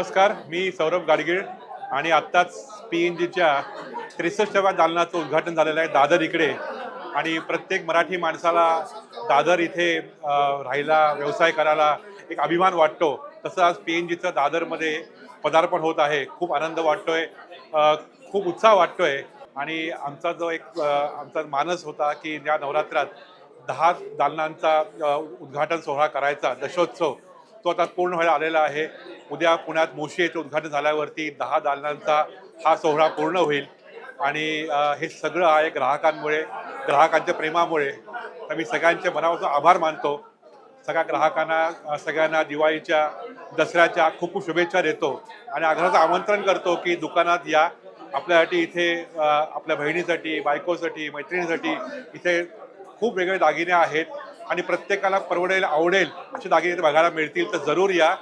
नमस्कार मी सौरभ गाडगीळ आणि आत्ताच पी एन जीच्या त्रेसष्टव्या दालनाचं उद्घाटन झालेलं आहे दादर इकडे. आणि प्रत्येक मराठी माणसाला दादर इथे राहायला व्यवसाय करायला एक अभिमान वाटतो. तसं आज पी एन जीचं दादरमध्ये पदार्पण होत आहे. खूप आनंद वाटतोय खूप उत्साह वाटतोय. आणि आमचा जो एक आमचा मानस होता की या नवरात्रात दहा दालनांचा उद्घाटन सोहळा करायचा दशोत्सव तो आता पूर्ण व्हायला आलेला आहे. उद्या पुण्यात मोशी येथे उद्घाटन झाल्यावरती दहा दालनांचा हा सोहळा पूर्ण होईल. आणि हे सगळं आहे ग्राहकांमुळे ग्राहकांच्या प्रेमामुळे तर मी सगळ्यांच्या मनापासून आभार मानतो. सगळ्या ग्राहकांना सगळ्यांना दिवाळीच्या दसऱ्याच्या खूप खूप शुभेच्छा देतो. आणि आग्रहाचं आमंत्रण करतो की दुकानात या. आपल्यासाठी इथे आपल्या बहिणीसाठी बायकोसाठी मैत्रिणीसाठी इथे खूप वेगळे दागिने आहेत. आणि प्रत्येकाला परवडेल आवडेल असे दागिने बघायला मिळतील तर जरूर या.